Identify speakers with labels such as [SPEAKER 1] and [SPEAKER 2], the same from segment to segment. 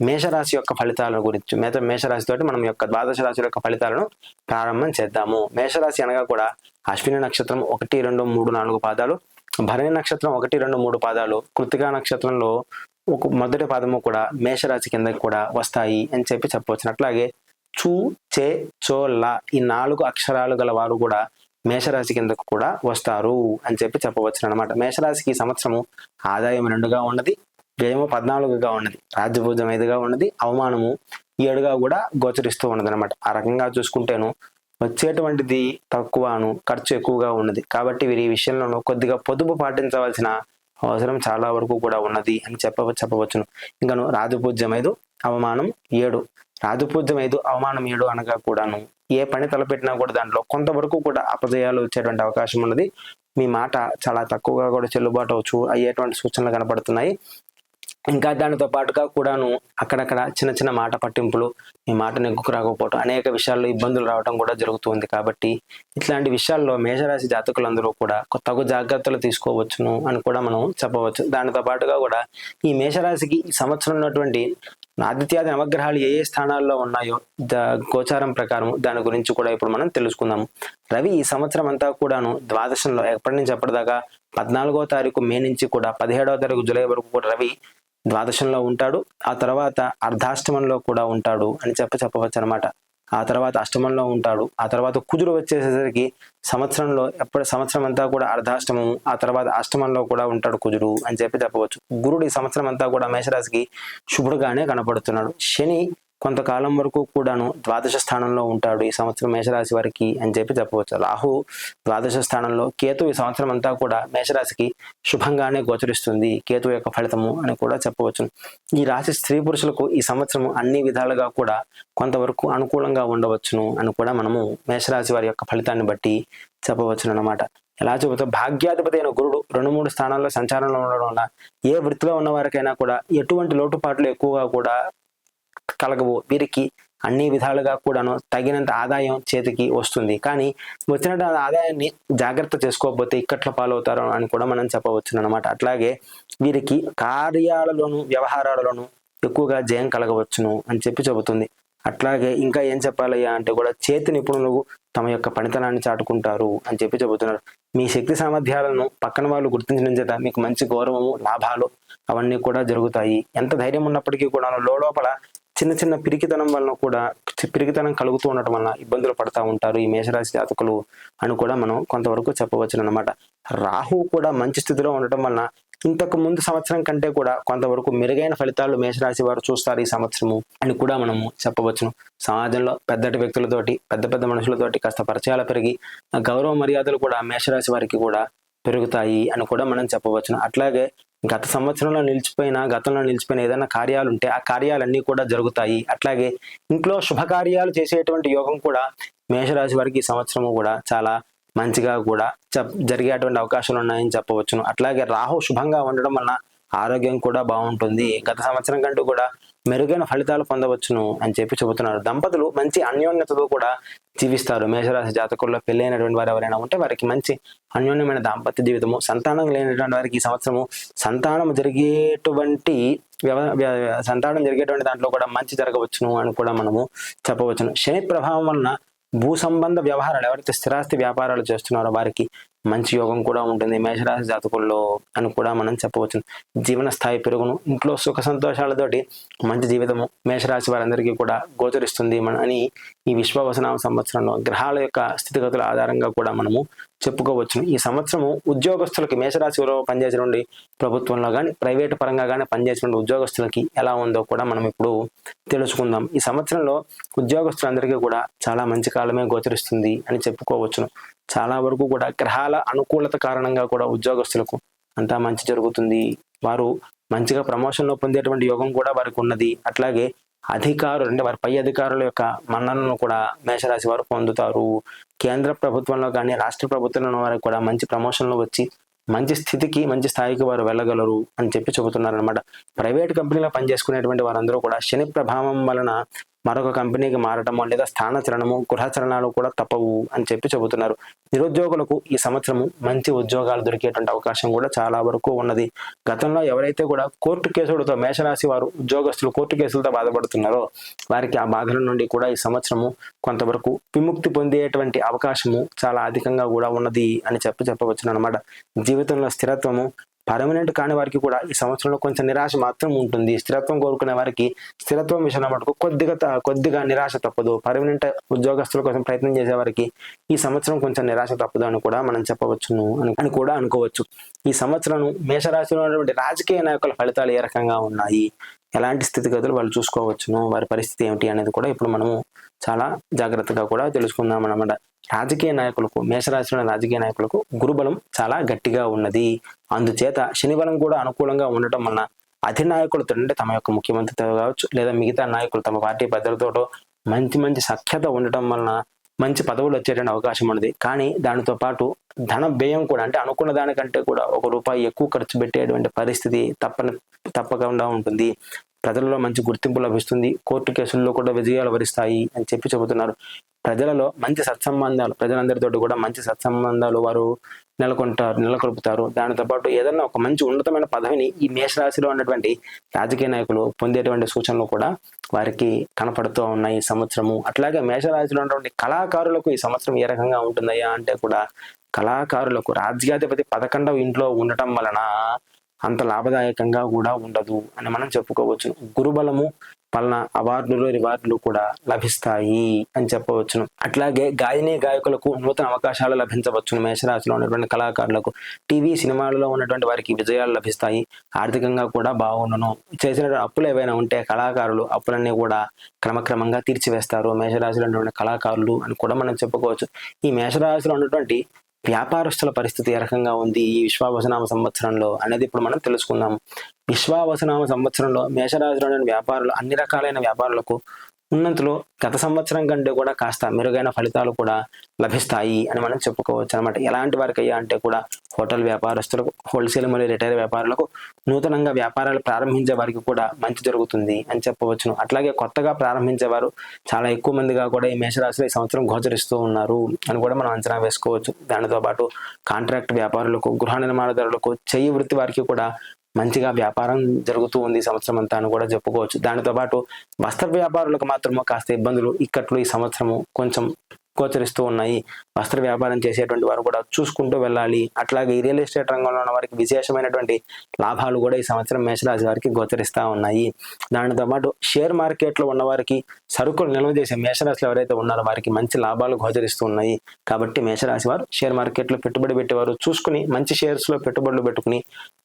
[SPEAKER 1] మేషరాశి యొక్క ఫలితాల గురించి మేత మేషరాశి మనం యొక్క ద్వాదశ రాశుల యొక్క ఫలితాలను ప్రారంభం చేద్దాము. మేషరాశి అనగా కూడా అశ్విని నక్షత్రం ఒకటి రెండు మూడు నాలుగు పాదాలు భరణి నక్షత్రం ఒకటి రెండు మూడు పాదాలు కృతికా నక్షత్రంలో ఒక మొదటి పాదము కూడా మేషరాశి కిందకి కూడా వస్తాయి అని చెప్పి చెప్పవచ్చు అట్లాగే చూ చే చో లా ఈ నాలుగు అక్షరాలు గల వారు కూడా మేషరాశి కిందకు కూడా వస్తారు అని చెప్పి చెప్పవచ్చు అనమాట మేషరాశికి సంవత్సరము ఆదాయం రెండుగా ఉన్నది. వ్యయము పద్నాలుగుగా ఉన్నది. రాజ్యభుజం ఐదుగా ఉన్నది. అవమానము ఏడుగా కూడా గోచరిస్తూ ఉన్నది అనమాట ఆ రకంగా చూసుకుంటేను వచ్చేటువంటిది తక్కువను ఖర్చు ఎక్కువగా ఉన్నది. కాబట్టి వీరి ఈ విషయంలోనూ కొద్దిగా పొదుపు పాటించవలసిన అవసరం చాలా వరకు కూడా ఉన్నది అని చెప్ప చెప్పవచ్చును. ఇంకను రాజపూజ్యం ఐదు అవమానం ఏడు. రాజపూజ్యం ఐదు అవమానం ఏడు అనగా కూడాను ఏ పని తలపెట్టినా కూడా దాంట్లో కొంతవరకు కూడా అపజయాలు వచ్చేటువంటి అవకాశం ఉన్నది. మీ మాట చాలా తక్కువగా కూడా చెల్లుబాటు అవచ్చు అయ్యేటువంటి సూచనలు కనపడుతున్నాయి. ఇంకా దానితో పాటుగా కూడాను అక్కడక్కడ చిన్న చిన్న మాట పట్టింపులు మీ మాట నెగ్గుకు రాకపోవటం అనేక విషయాల్లో ఇబ్బందులు రావడం కూడా జరుగుతుంది కాబట్టి ఇట్లాంటి విషయాల్లో మేషరాశి జాతకులందరూ కూడా తగు జాగ్రత్తలు తీసుకోవచ్చును అని కూడా మనం చెప్పవచ్చు. దానితో పాటుగా కూడా ఈ మేషరాశికి ఈ సంవత్సరం ఉన్నటువంటి ఆదిత్యాది నవగ్రహాలు ఏ ఏ స్థానాల్లో ఉన్నాయో ద గోచారం ప్రకారం దాని గురించి కూడా ఇప్పుడు మనం తెలుసుకుందాము రవి ఈ సంవత్సరం అంతా కూడాను ద్వాదశంలో ఎప్పటి నుంచి ఎప్పటిదాకా పద్నాలుగో తారీఖు మే నుంచి కూడా పదిహేడవ తారీఖు జూలై వరకు కూడా రవి ద్వాదశంలో ఉంటాడు. ఆ తర్వాత అర్ధాష్టమంలో కూడా ఉంటాడు అని చెప్పి చెప్పవచ్చు అనమాట ఆ తర్వాత అష్టమంలో ఉంటాడు. ఆ తర్వాత కుజుడు వచ్చేసేసరికి సంవత్సరంలో ఎప్పటి సంవత్సరం అంతా కూడా అర్ధాష్టమం ఆ తర్వాత అష్టమంలో కూడా ఉంటాడు కుజుడు అని చెప్పి చెప్పవచ్చు. గురుడు ఈ సంవత్సరం అంతా కూడా మేషరాశికి శుభుడుగానే కనపడుతున్నాడు. శని కొంతకాలం వరకు కూడాను ద్వాదశ స్థానంలో ఉంటాడు ఈ సంవత్సరం మేషరాశి వారికి అని చెప్పి చెప్పవచ్చు. రాహు ద్వాదశ స్థానంలో కేతు ఈ సంవత్సరం అంతా కూడా మేషరాశికి శుభంగానే గోచరిస్తుంది. కేతు యొక్క ఫలితము అని కూడా చెప్పవచ్చు. ఈ రాశి స్త్రీ పురుషులకు ఈ సంవత్సరం అన్ని విధాలుగా కూడా కొంతవరకు అనుకూలంగా ఉండవచ్చును అని కూడా మనము మేషరాశి వారి యొక్క ఫలితాన్ని బట్టి చెప్పవచ్చును అనమాట ఎలా చెబుతా భాగ్యాధిపతి అయిన గురుడు రెండు మూడు స్థానాల్లో సంచారంలో ఉండడం వల్ల ఏ వృత్తిలో ఉన్న వారికైనా కూడా ఎటువంటి లోటుపాట్లు ఎక్కువగా కూడా కలగవు. వీరికి అన్ని విధాలుగా కూడాను తగినంత ఆదాయం చేతికి వస్తుంది. కానీ వచ్చినట్టు ఆదాయాన్ని జాగ్రత్త చేసుకోకపోతే ఇక్కట్ల పాలవుతారు అని కూడా మనం చెప్పవచ్చు అనమాట అట్లాగే వీరికి కార్యాలలోను వ్యవహారాలలోను ఎక్కువగా జయం కలగవచ్చును అని చెప్పి చెబుతుంది. అట్లాగే ఇంకా ఏం చెప్పాలయ్యా అంటే కూడా చేతి నిపుణులు తమ యొక్క పనితనాన్ని చాటుకుంటారు అని చెప్పి చెబుతున్నారు. మీ శక్తి సామర్థ్యాలను పక్కన వాళ్ళు గుర్తించడం చేత మీకు మంచి గౌరవము లాభాలు అవన్నీ కూడా జరుగుతాయి. ఎంత ధైర్యం ఉన్నప్పటికీ కూడా లోపల చిన్న చిన్న పిరికితనం వలన కూడా పిరికితనం కలుగుతూ ఉండటం వలన ఇబ్బందులు పడతా ఉంటారు. ఈ మేషరాశి జాతకులు అని కూడా మనం కొంతవరకు చెప్పవచ్చు అనమాట రాహు కూడా మంచి స్థితిలో ఉండటం వలన ఇంతకు ముందు సంవత్సరం కంటే కూడా కొంతవరకు మెరుగైన ఫలితాలు మేషరాశి వారు చూస్తారు ఈ సంవత్సరము అని కూడా మనము చెప్పవచ్చును. సమాజంలో పెద్దటి వ్యక్తులతోటి పెద్ద పెద్ద మనుషులతోటి కాస్త పరిచయాలు పెరిగి ఆ గౌరవ మర్యాదలు కూడా మేషరాశి వారికి కూడా పెరుగుతాయి అని కూడా మనం చెప్పవచ్చును. అట్లాగే గత సంవత్సరంలో నిలిచిపోయిన గతంలో నిలిచిపోయిన ఏదైనా కార్యాలు ఉంటే ఆ కార్యాలన్నీ కూడా జరుగుతాయి. అట్లాగే ఇంట్లో శుభకార్యాలు చేసేటువంటి యోగం కూడా మేషరాశి వారికి ఈ సంవత్సరము కూడా చాలా మంచిగా కూడా చెప్ జరిగేటువంటి అవకాశాలు ఉన్నాయని చెప్పవచ్చును. అట్లాగే రాహు శుభంగా ఉండడం వలన ఆరోగ్యం కూడా బాగుంటుంది. గత సంవత్సరం కంటూ కూడా మెరుగైన ఫలితాలు పొందవచ్చును అని చెప్పి చెబుతున్నారు. దంపతులు మంచి అన్యోన్యతతో కూడా జీవిస్తారు. మేషరాశి జాతకుల్లో పెళ్ళైనటువంటి వారు ఎవరైనా ఉంటే వారికి మంచి అన్యోన్యమైన దాంపత్య జీవితము సంతానం లేనటువంటి వారికి ఈ సంవత్సరము సంతానం జరిగేటువంటి సంతానం జరిగేటువంటి దాంట్లో కూడా మంచి జరగవచ్చును అని కూడా మనము చెప్పవచ్చును. శని ప్రభావం వలన భూ సంబంధ వ్యవహారాలు ఎవరైతే స్థిరాస్తి వ్యాపారాలు చేస్తున్నారో వారికి మంచి యోగం కూడా ఉంటుంది. మేషరాశి జాతకుల్లో అని కూడా మనం చెప్పవచ్చు. జీవన స్థాయి పెరుగును ఇంట్లో సుఖ సంతోషాలతోటి మంచి జీవితము మేషరాశి వారందరికీ కూడా గోచరిస్తుంది మన అని ఈ విశ్వవసనామ సంవత్సరంలో గ్రహాల యొక్క స్థితిగతుల ఆధారంగా కూడా మనము చెప్పుకోవచ్చు. ఈ సంవత్సరము ఉద్యోగస్తులకి మేషరాశిలో పనిచేసినటువంటి ప్రభుత్వంలో కానీ ప్రైవేటు పరంగా కానీ పనిచేసినటువంటి ఉద్యోగస్తులకి ఎలా ఉందో కూడా మనం ఇప్పుడు తెలుసుకుందాం. ఈ సంవత్సరంలో ఉద్యోగస్తులందరికీ కూడా చాలా మంచి కాలమే గోచరిస్తుంది అని చెప్పుకోవచ్చును చాలా వరకు కూడా గ్రహాల అనుకూలత కారణంగా కూడా ఉద్యోగస్తులకు అంతా మంచి జరుగుతుంది. వారు మంచిగా ప్రమోషన్లో పొందేటువంటి యోగం కూడా వారికి ఉన్నది. అట్లాగే అధికారులు అంటే వారి పై అధికారుల యొక్క మన్ననను కూడా మేషరాశి వారు పొందుతారు. కేంద్ర ప్రభుత్వంలో కానీ రాష్ట్ర ప్రభుత్వంలో వారికి కూడా మంచి ప్రమోషన్లు వచ్చి మంచి స్థితికి మంచి స్థాయికి వారు వెళ్ళగలరు అని చెప్పి చెబుతున్నారు అనమాట ప్రైవేట్ కంపెనీలో పనిచేసుకునేటువంటి వారందరూ కూడా శని ప్రభావం వలన మరొక కంపెనీకి మారటము లేదా స్థానచలనము గృహచలనాలు కూడా తప్పవు అని చెప్పి చెబుతున్నారు. నిరుద్యోగులకు ఈ సంవత్సరము మంచి ఉద్యోగాలు దొరికేటువంటి అవకాశం కూడా చాలా వరకు ఉన్నది. గతంలో ఎవరైతే కూడా కోర్టు కేసులతో మేషరాశి వారు ఉద్యోగస్తులు కోర్టు కేసులతో బాధపడుతున్నారో వారికి ఆ బాధల నుండి కూడా ఈ సంవత్సరము కొంతవరకు విముక్తి పొందేటువంటి అవకాశము చాలా అధికంగా కూడా ఉన్నది అని చెప్పి చెప్పవచ్చు అనమాట జీవితంలో స్థిరత్వము పర్మనెంట్ కాని వారికి కూడా ఈ సంవత్సరంలో కొంచెం నిరాశ మాత్రం ఉంటుంది. స్థిరత్వం కోరుకునే వారికి స్థిరత్వం విషయంలో మటుకు కొద్దిగా కొద్దిగా నిరాశ తప్పదు. పర్మనెంట్ ఉద్యోగస్తుల కోసం ప్రయత్నం చేసే వారికి ఈ సంవత్సరం కొంచెం నిరాశ తప్పదు అని కూడా మనం చెప్పవచ్చును అని అని కూడా అనుకోవచ్చు. ఈ సంవత్సరం మేషరాశిలో ఉన్నటువంటి రాజకీయ నాయకుల ఫలితాలు ఏ రకంగా ఉన్నాయి? ఎలాంటి స్థితిగతులు వాళ్ళు చూసుకోవచ్చును? వారి పరిస్థితి ఏమిటి అనేది కూడా ఇప్పుడు మనము చాలా జాగ్రత్తగా కూడా తెలుసుకుందాం అన్నమాట రాజకీయ నాయకులకు మేషరాశిలో రాజకీయ నాయకులకు గురుబలం చాలా గట్టిగా ఉన్నది. అందుచేత శనిబలం కూడా అనుకూలంగా ఉండటం వలన అధినాయకులతో అంటే తమ యొక్క ముఖ్యమంత్రితో కావచ్చు లేదా మిగతా నాయకులు తమ పార్టీ పెద్దలతోటో మంచి మంచి సఖ్యత ఉండటం వలన మంచి పదవులు వచ్చేటువంటి అవకాశం ఉన్నది. కానీ దానితో పాటు ధన వ్యయం కూడా అంటే అనుకున్న దానికంటే కూడా ఒక రూపాయి ఎక్కువ ఖర్చు పెట్టేటువంటి పరిస్థితి తప్పని తప్పకుండా ఉంటుంది. ప్రజల్లో మంచి గుర్తింపు లభిస్తుంది. కోర్టు కేసుల్లో కూడా విజయాలు వరిస్తాయి అని చెప్పి చెబుతున్నారు. ప్రజలలో మంచి సత్సంబంధాలు ప్రజలందరితో కూడా మంచి సత్సంబంధాలు వారు నెలకొంటారు నెలకొల్పుతారు. దానితో పాటు ఏదైనా ఒక మంచి ఉన్నతమైన పదవిని ఈ మేషరాశిలో ఉన్నటువంటి రాజకీయ నాయకులు పొందేటువంటి సూచనలు కూడా వారికి కనపడుతూ ఉన్నాయి ఈ సంవత్సరము. అట్లాగే మేషరాశిలో ఉన్నటువంటి కళాకారులకు ఈ సంవత్సరం ఏ రకంగా ఉంటుందయ్యా అంటే కూడా కళాకారులకు రాజ్యాధిపతి పదకొండవ ఇంట్లో ఉండటం వలన అంత లాభదాయకంగా కూడా ఉండదు అని మనం చెప్పుకోవచ్చు. గురుబలము వలన అవార్డులు రివార్డులు కూడా లభిస్తాయి అని చెప్పవచ్చును. అట్లాగే గాయని గాయకులకు నూతన అవకాశాలు లభించవచ్చును. మేషరాశిలో ఉన్నటువంటి కళాకారులకు టీవీ సినిమాలలో ఉన్నటువంటి వారికి విజయాలు లభిస్తాయి. ఆర్థికంగా కూడా బాగుండును. చేసిన అప్పులు ఏవైనా ఉంటే కళాకారులు అప్పులన్నీ కూడా క్రమక్రమంగా తీర్చివేస్తారు. మేషరాశిలో ఉన్నటువంటి కళాకారులు అని కూడా మనం చెప్పుకోవచ్చు. ఈ మేషరాశిలో ఉన్నటువంటి వ్యాపారస్తుల పరిస్థితి ఏ రకంగా ఉంది? ఈ విశ్వావసనామ సంవత్సరంలో అనేది ఇప్పుడు మనం తెలుసుకుందాం. విశ్వావసనామ సంవత్సరంలో మేషరాశిలోని వ్యాపారులు అన్ని రకాలైన వ్యాపారులకు ఉన్నంతలో గత సంవత్సరం కంటే కూడా కాస్త మెరుగైన ఫలితాలు కూడా లభిస్తాయి అని మనం చెప్పుకోవచ్చు అనమాట ఎలాంటి వారికి అయ్యా అంటే కూడా హోటల్ వ్యాపారస్తులకు హోల్సేల్ మరియు రిటైల్ వ్యాపారులకు నూతనంగా వ్యాపారాలు ప్రారంభించే వారికి కూడా మంచి జరుగుతుంది అని చెప్పవచ్చును. అట్లాగే కొత్తగా ప్రారంభించేవారు చాలా ఎక్కువ మందిగా కూడా ఈ మేషరాశిలో ఈ సంవత్సరం గోచరిస్తూ ఉన్నారు అని కూడా మనం అంచనా వేసుకోవచ్చు. దానితో పాటు కాంట్రాక్ట్ వ్యాపారులకు గృహ నిర్మాణదారులకు చెయ్యి వృత్తి వారికి కూడా మంచిగా వ్యాపారం జరుగుతూ ఉంది సంవత్సరం అంతా అని కూడా చెప్పుకోవచ్చు. దానితో పాటు వస్త్ర వ్యాపారులకు మాత్రము కాస్త ఇబ్బందులు. ఇక్కట్లు ఈ సంవత్సరము కొంచెం గోచరిస్తూ ఉన్నాయి. వస్త్ర వ్యాపారం చేసేటువంటి వారు కూడా చూసుకుంటూ వెళ్ళాలి. అట్లాగే ఈ రియల్ ఎస్టేట్ రంగంలో ఉన్న వారికి విశేషమైనటువంటి లాభాలు కూడా ఈ సంవత్సరం మేషరాశి వారికి గోచరిస్తూ ఉన్నాయి. దానితో పాటు షేర్ మార్కెట్లో ఉన్న వారికి సరుకులు నిల్వ చేసే మేషరాశిలో ఎవరైతే ఉన్నారో వారికి మంచి లాభాలు గోచరిస్తూ ఉన్నాయి. కాబట్టి మేషరాశి వారు షేర్ మార్కెట్లో పెట్టుబడి పెట్టేవారు చూసుకుని మంచి షేర్స్లో పెట్టుబడులు పెట్టుకుని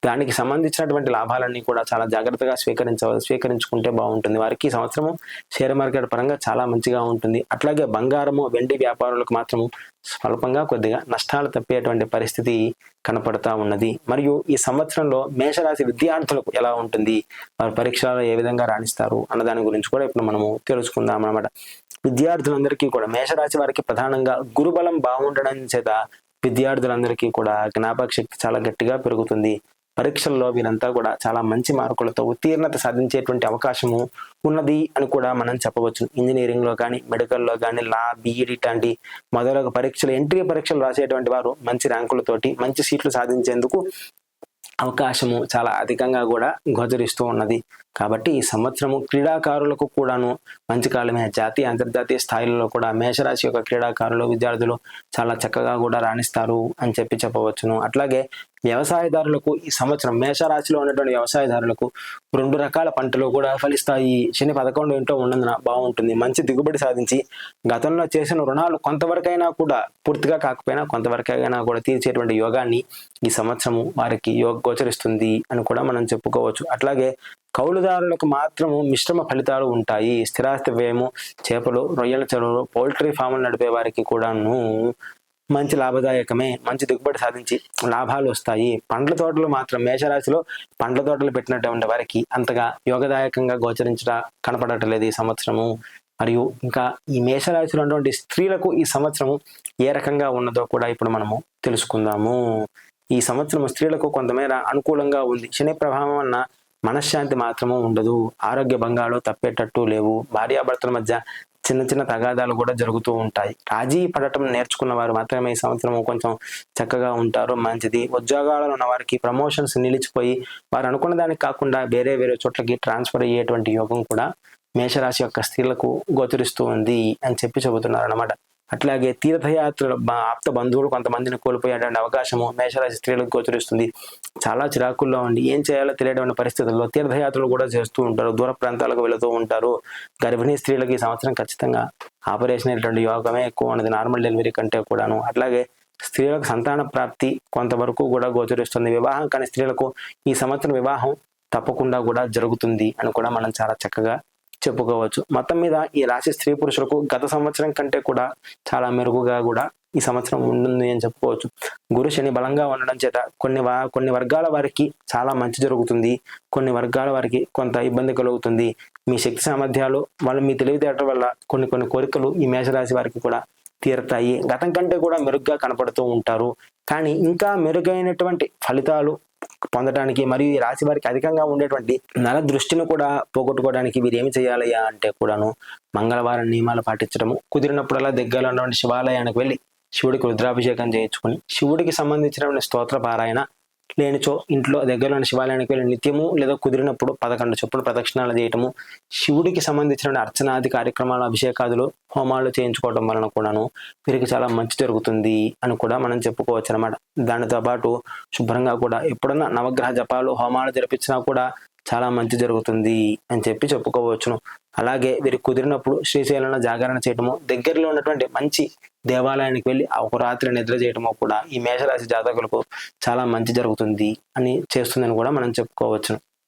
[SPEAKER 1] దానికి సంబంధించినటువంటి లాభాలన్నీ కూడా చాలా జాగ్రత్తగా స్వీకరించ స్వీకరించుకుంటే బాగుంటుంది. వారికి ఈ సంవత్సరము షేర్ మార్కెట్ పరంగా చాలా మంచిగా ఉంటుంది. అట్లాగే బంగారము వెండి వ్యాపారులకు మాత్రం స్వల్పంగా కొద్దిగా నష్టాలు తప్పేటువంటి పరిస్థితి కనపడతా ఉన్నది. మరియు ఈ సంవత్సరంలో మేషరాశి విద్యార్థులకు ఎలా ఉంటుంది? వారి పరీక్షలలో ఏ విధంగా రాణిస్తారు? అన్న దాని గురించి కూడా ఇప్పుడు మనము తెలుసుకుందాం అన్నమాట. విద్యార్థులందరికీ కూడా మేషరాశి వారికి ప్రధానంగా గురుబలం బాగుండడం చేత విద్యార్థులందరికీ కూడా జ్ఞాపక శక్తి చాలా గట్టిగా పెరుగుతుంది. పరీక్షల్లో వీరంతా కూడా చాలా మంచి మార్కులతో ఉత్తీర్ణత సాధించేటువంటి అవకాశము ఉన్నది అని కూడా మనం చెప్పవచ్చు. ఇంజనీరింగ్లో కానీ మెడికల్లో కానీ లా బీఈడి లాంటి మొదలగు పరీక్షలు ఎంట్రీ పరీక్షలు రాసేటువంటి వారు మంచి ర్యాంకులతోటి మంచి సీట్లు సాధించేందుకు అవకాశము చాలా అధికంగా కూడా గోచరిస్తూ ఉన్నది. కాబట్టి ఈ సంవత్సరము క్రీడాకారులకు కూడాను మంచి కాలమే. జాతీయ అంతర్జాతీయ స్థాయిలలో కూడా మేషరాశి యొక్క క్రీడాకారులు విద్యార్థులు చాలా చక్కగా కూడా రాణిస్తారు అని చెప్పి చెప్పవచ్చును. అట్లాగే వ్యవసాయదారులకు ఈ సంవత్సరం మేషరాశిలో ఉన్నటువంటి వ్యవసాయదారులకు రెండు రకాల పంటలు కూడా ఫలిస్తాయి. శని పదకొండు ఇంట్లో ఉన్నందున బాగుంటుంది. మంచి దిగుబడి సాధించి గతంలో చేసిన రుణాలు కొంతవరకైనా కూడా పూర్తిగా కాకపోయినా కొంతవరకైనా కూడా తీర్చేటువంటి యోగాన్ని ఈ సంవత్సరము వారికి యోగ గోచరిస్తుంది అని కూడా మనం చెప్పుకోవచ్చు. అట్లాగే కౌలుదారులకు మాత్రము మిశ్రమ ఫలితాలు ఉంటాయి. స్థిరాస్తి వ్యయము చేపలు రొయ్యల చెరువులు పౌల్ట్రీ ఫామ్లు నడిపే వారికి కూడాను మంచి లాభదాయకమే మంచి దిగుబడి సాధించి లాభాలు వస్తాయి. పండ్ల తోటలు మాత్రం మేషరాశిలో పండ్ల తోటలు పెట్టినటువంటి వారికి అంతగా యోగదాయకంగా గోచరించట కనపడటలేదు ఈ సంవత్సరము. మరియు ఇంకా ఈ మేషరాశిలో ఉన్నటువంటి స్త్రీలకు ఈ సంవత్సరము ఏ రకంగా ఉన్నదో కూడా ఇప్పుడు మనము తెలుసుకుందాము. ఈ సంవత్సరం స్త్రీలకు కొంతమేర అనుకూలంగా ఉంది. శని ప్రభావం వలన మనశ్శాంతి మాత్రము ఉండదు ఆరోగ్య భంగాలు తప్పేటట్టు లేవు. భార్యాభర్తల మధ్య చిన్న చిన్న తగాదాలు కూడా జరుగుతూ ఉంటాయి. రాజీ పడటం నేర్చుకున్న వారు మాత్రమే ఈ సంవత్సరం కొంచెం చక్కగా ఉంటారు మంచిది. ఉద్యోగాలలో ఉన్న వారికి ప్రమోషన్స్ నిలిచిపోయి వారు అనుకున్న దానికి కాకుండా వేరే వేరే చోట్లకి ట్రాన్స్ఫర్ అయ్యేటువంటి యోగం కూడా మేషరాశి యొక్క స్త్రీలకు గోచరిస్తూ ఉంది అని చెప్పి చెబుతున్నారు అనమాట అట్లాగే తీర్థయాత్రలు ఆప్త బంధువులు కొంతమందిని కోల్పోయేటువంటి అవకాశము మేషరాశి స్త్రీలకు గోచరిస్తుంది. చాలా చిరాకుల్లో ఉండి ఏం చేయాలో తెలియటువంటి పరిస్థితుల్లో తీర్థయాత్రలు కూడా చేస్తూ ఉంటారు. దూర ప్రాంతాలకు వెళుతూ ఉంటారు. గర్భిణీ స్త్రీలకు ఈ సంవత్సరం ఖచ్చితంగా ఆపరేషన్ అయ్యేటువంటి యోగమే ఎక్కువ ఉన్నది. నార్మల్ డెలివరీ కంటే కూడాను. అట్లాగే స్త్రీలకు సంతాన ప్రాప్తి కొంతవరకు కూడా గోచరిస్తుంది. వివాహం కాని స్త్రీలకు ఈ సంవత్సరం వివాహం తప్పకుండా కూడా జరుగుతుంది అని కూడా మనం చాలా చక్కగా చెప్పుకోవచ్చు. మొత్తం మీద ఈ రాశి స్త్రీ పురుషులకు గత సంవత్సరం కంటే కూడా చాలా మెరుగుగా కూడా ఈ సంవత్సరం ఉంటుంది అని చెప్పుకోవచ్చు. గురు శని బలంగా ఉండడం చేత కొన్ని వా కొన్ని వర్గాల వారికి చాలా మంచి జరుగుతుంది. కొన్ని వర్గాల వారికి కొంత ఇబ్బంది కలుగుతుంది. మీ శక్తి సామర్థ్యాలు వాళ్ళు మీ తెలివితేటల వల్ల కొన్ని కొన్ని కోరికలు ఈ మేషరాశి వారికి కూడా తీరతాయి. గతం కంటే కూడా మెరుగ్గా కనపడుతూ ఉంటారు. కానీ ఇంకా మెరుగైనటువంటి ఫలితాలు పొందడానికి మరియు ఈ రాశి వారికి అధికంగా ఉండేటువంటి నల దృష్టిని కూడా పోగొట్టుకోవడానికి వీరు ఏమి చేయాలయ్యా అంటే కూడాను మంగళవారం నియమాలు పాటించడము. కుదిరినప్పుడల్లా దగ్గరలో ఉన్నటువంటి శివాలయానికి వెళ్ళి శివుడికి రుద్రాభిషేకం చేయించుకొని శివుడికి సంబంధించినటువంటి స్తోత్ర పారాయణ లేనిచో ఇంట్లో దగ్గరలోని శివాలయానికి వెళ్ళి నిత్యము లేదా కుదిరినప్పుడు పదకొండు చొప్పున ప్రదక్షిణాలు చేయటము శివుడికి సంబంధించిన అర్చనాది కార్యక్రమాలు అభిషేకాదులు హోమాలు చేయించుకోవడం వలన కూడాను వీరికి చాలా మంచి జరుగుతుంది అని కూడా మనం చెప్పుకోవచ్చు అనమాట దానితో పాటు శుభ్రంగా కూడా ఎప్పుడన్నా నవగ్రహ జపాలు హోమాలు జరిపించినా కూడా చాలా మంచి జరుగుతుంది అని చెప్పి చెప్పుకోవచ్చును. అలాగే వీరికి కుదిరినప్పుడు శ్రీశైలంలో జాగరణ చేయటము దగ్గరలో ఉన్నటువంటి మంచి దేవాలయానికి వెళ్ళి ఒక రాత్రి నిద్ర చేయటము కూడా ఈ మేషరాశి జాతకులకు చాలా మంచి జరుగుతుంది అని చేస్తుందని కూడా మనం చెప్పుకోవచ్చును.